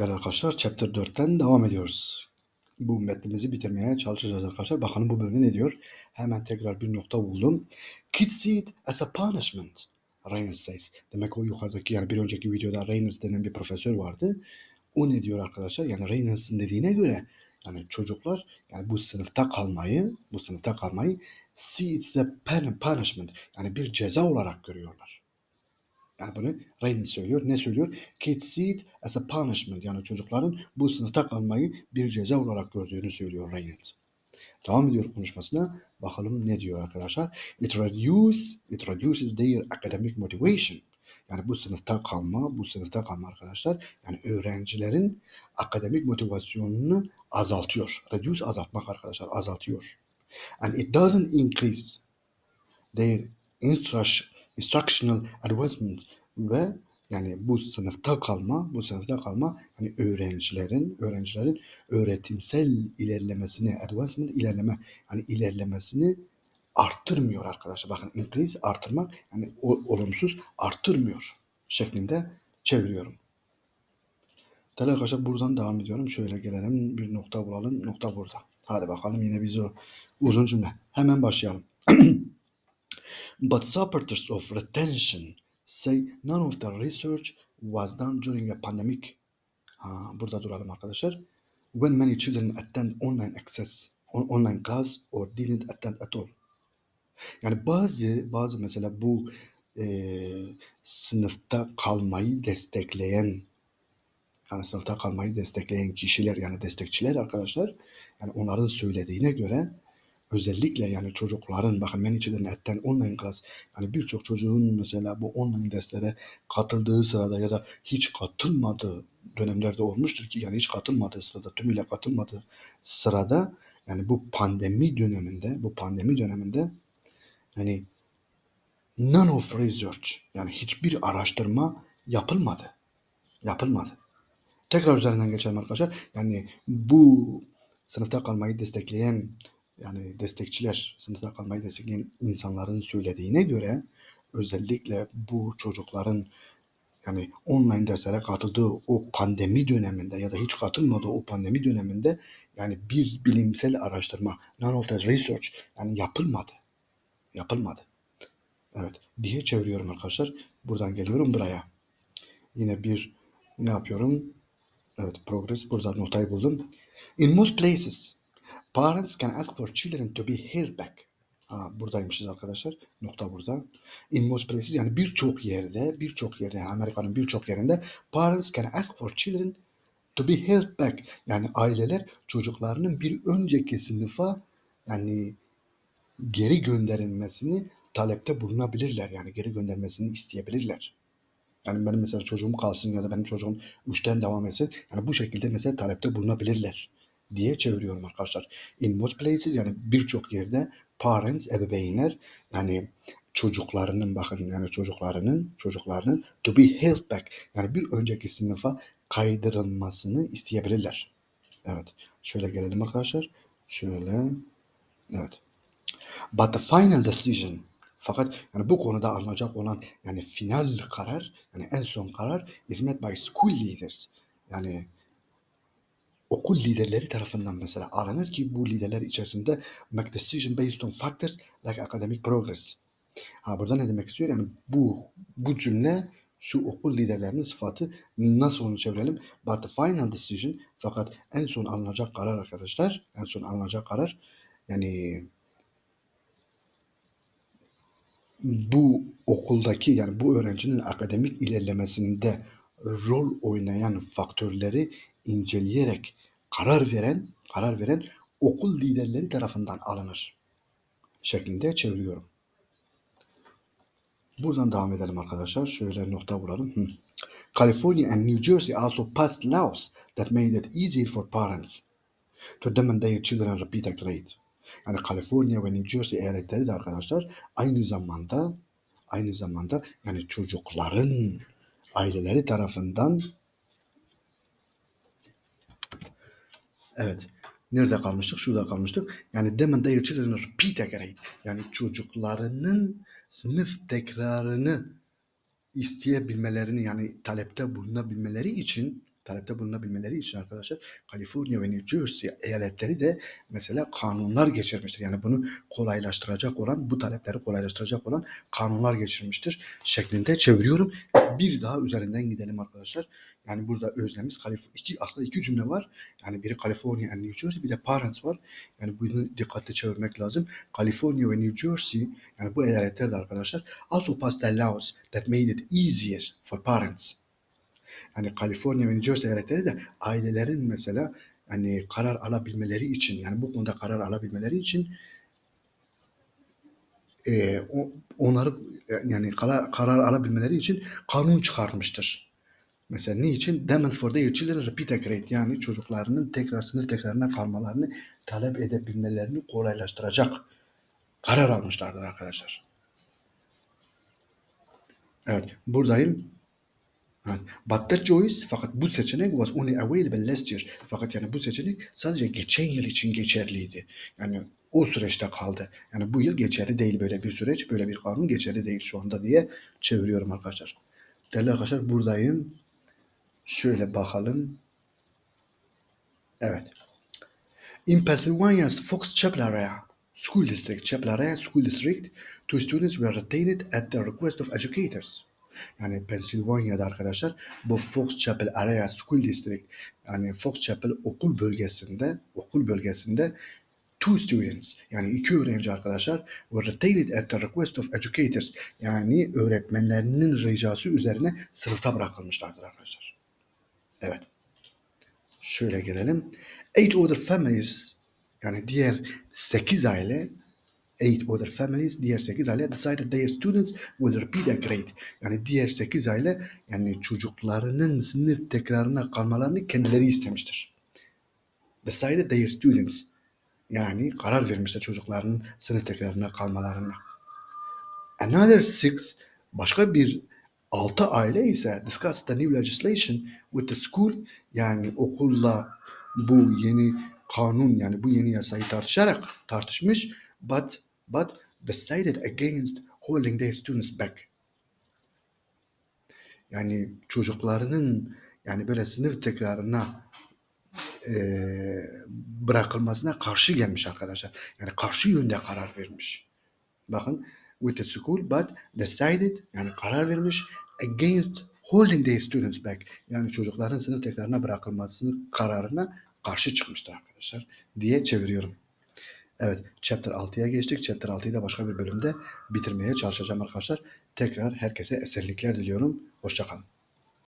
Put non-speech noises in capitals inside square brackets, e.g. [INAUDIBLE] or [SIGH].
Değerli arkadaşlar Chapter 4'ten devam ediyoruz. Bu metnimizi bitirmeye çalışacağız arkadaşlar. Bakalım bu bölümde ne diyor? Hemen tekrar bir nokta buldum. Kids see it as a punishment. Reynolds says. Demek o yukarıdaki yani bir önceki videoda Reynolds denen bir profesör vardı. O ne diyor arkadaşlar? Yani Reynolds'ın dediğine göre yani çocuklar yani bu sınıfta kalmayı, bu sınıfta kalmayı see it as a pun- punishment. Yani bir ceza olarak görüyorlar. Yani bunu Reynolds söylüyor. Ne söylüyor? İt as a punishment. Yani çocukların bu sınıfta kalmayı bir ceza olarak gördüğünü söylüyor Reynolds. Devam ediyor konuşmasına. Bakalım ne diyor arkadaşlar. It reduces, it reduces their academic motivation. Yani bu sınıfta kalma, bu sınıfta kalma arkadaşlar. Yani öğrencilerin akademik motivasyonunu azaltıyor. Reduce azaltmak arkadaşlar, azaltıyor. And it doesn't increase their instruct- instructional advancement ve yani bu sınıfta kalma, bu sınıfta kalma hani öğrencilerin öğrencilerin öğretimsel ilerlemesini, advancement ilerleme yani ilerlemesini arttırmıyor arkadaşlar. Bakın increase artırmak yani olumsuz arttırmıyor şeklinde çeviriyorum. Değerli arkadaşlar buradan devam ediyorum. Şöyle gelelim bir nokta bulalım. Nokta burada. Hadi bakalım yine biz o uzun cümle. Hemen başlayalım. [CLEARS THROAT] But supporters of retention say none of the research was done during a pandemic. Ha, burada duralım arkadaşlar. When many children attend online access, on- online class or didn't attend at all. Yani bazı bazı mesela bu eee, sınıfta kalmayı destekleyen yani sınıfta kalmayı destekleyen kişiler yani destekçiler arkadaşlar yani onların söylediğine göre özellikle yani çocukların bakın ben içinden etten online class yani birçok çocuğun mesela bu online derslere katıldığı sırada ya da hiç katılmadığı dönemlerde olmuştur ki yani hiç katılmadığı sırada tümüyle katılmadığı sırada yani bu pandemi döneminde bu pandemi döneminde yani none of research yani hiçbir araştırma yapılmadı. Yapılmadı. Tekrar üzerinden geçelim arkadaşlar. Yani bu sınıfta kalmayı destekleyen yani destekçiler, sınıfta kalmayı destekleyen insanların söylediğine göre özellikle bu çocukların yani online derslere katıldığı o pandemi döneminde ya da hiç katılmadığı o pandemi döneminde yani bir bilimsel araştırma, none of the research yani yapılmadı. Yapılmadı. Evet diye çeviriyorum arkadaşlar. Buradan geliyorum buraya. Yine bir ne yapıyorum? Evet progress burada notayı buldum. In most places parents can ask for children to be held back. Ha, buradaymışız arkadaşlar. Nokta burada. In most places yani birçok yerde, birçok yerde yani Amerika'nın birçok yerinde parents can ask for children to be held back. Yani aileler çocuklarının bir önceki sınıfa yani geri gönderilmesini talepte bulunabilirler. Yani geri göndermesini isteyebilirler. Yani benim mesela çocuğum kalsın ya da benim çocuğum üçten devam etsin. Yani bu şekilde mesela talepte bulunabilirler diye çeviriyorum arkadaşlar. In most places yani birçok yerde parents, ebeveynler yani çocuklarının bakın yani çocuklarının çocuklarının to be held back yani bir önceki sınıfa kaydırılmasını isteyebilirler. Evet. Şöyle gelelim arkadaşlar. Şöyle. Evet. But the final decision fakat yani bu konuda alınacak olan yani final karar yani en son karar is made by school leaders. Yani okul liderleri tarafından mesela alınır ki bu liderler içerisinde make decision based on factors like academic progress. Ha burada ne demek istiyor? Yani bu bu cümle şu okul liderlerinin sıfatı nasıl onu çevirelim? But the final decision fakat en son alınacak karar arkadaşlar en son alınacak karar yani bu okuldaki yani bu öğrencinin akademik ilerlemesinde rol oynayan faktörleri inceleyerek karar veren karar veren okul liderleri tarafından alınır şeklinde çeviriyorum. Buradan devam edelim arkadaşlar. Şöyle nokta vuralım. Hı. California and New Jersey also passed laws that made it easier for parents to demand their children repeat grade. Yani California ve New Jersey eyaletleri de arkadaşlar aynı zamanda aynı zamanda yani çocukların aileleri tarafından evet nerede kalmıştık? Şurada kalmıştık. Yani demand their children repeat a grade. Yani çocuklarının sınıf tekrarını isteyebilmelerini yani talepte bulunabilmeleri için talepte bulunabilmeleri için arkadaşlar Kaliforniya ve New Jersey eyaletleri de mesela kanunlar geçirmiştir. Yani bunu kolaylaştıracak olan, bu talepleri kolaylaştıracak olan kanunlar geçirmiştir şeklinde çeviriyorum. Bir daha üzerinden gidelim arkadaşlar. Yani burada özlemiz Kalif iki aslında iki cümle var. Yani biri California and New Jersey bir de parents var. Yani bunu dikkatli çevirmek lazım. California ve New Jersey yani bu eyaletler de arkadaşlar also passed the laws that made it easier for parents. Yani California ve New Jersey eyaletleri de ailelerin mesela hani karar alabilmeleri için yani bu konuda karar alabilmeleri için e, onları yani karar, karar alabilmeleri için kanun çıkarmıştır. Mesela ne için? Demand for their children repeat a grade. Yani çocuklarının tekrar sınıf tekrarına kalmalarını talep edebilmelerini kolaylaştıracak karar almışlardır arkadaşlar. Evet buradayım. But that choice fakat bu seçenek was only available last year. Fakat yani bu seçenek sadece geçen yıl için geçerliydi. Yani o süreçte kaldı. Yani bu yıl geçerli değil böyle bir süreç, böyle bir kanun geçerli değil şu anda diye çeviriyorum arkadaşlar. Değerli arkadaşlar buradayım. Şöyle bakalım. Evet. In Pennsylvania's Fox Chapel area, school district, Chapel area school district, two students were retained at the request of educators. Yani Pennsylvania'da arkadaşlar bu Fox Chapel area school district yani Fox Chapel okul bölgesinde okul bölgesinde two students yani iki öğrenci arkadaşlar were retained at the request of educators yani öğretmenlerinin ricası üzerine sınıfta bırakılmışlardır arkadaşlar. Evet. Şöyle gelelim. Eight other families yani diğer 8 aile eight other families diğer 8 aile decided their students will repeat a grade. Yani diğer 8 aile yani çocuklarının sınıf tekrarına kalmalarını kendileri istemiştir. Decided their students yani karar vermişler çocuklarının sınıf tekrarına kalmalarına. Another six başka bir altı aile ise discussed the new legislation with the school yani okulla bu yeni kanun yani bu yeni yasayı tartışarak tartışmış but but decided against holding their students back. Yani çocuklarının yani böyle sınıf tekrarına eee, bırakılmasına karşı gelmiş arkadaşlar. Yani karşı yönde karar vermiş. Bakın with the school but decided yani karar vermiş against holding their students back. Yani çocukların sınıf tekrarına bırakılmasını kararına karşı çıkmıştır arkadaşlar diye çeviriyorum. Evet chapter 6'ya geçtik. Chapter 6'yı da başka bir bölümde bitirmeye çalışacağım arkadaşlar. Tekrar herkese esenlikler diliyorum. Hoşçakalın.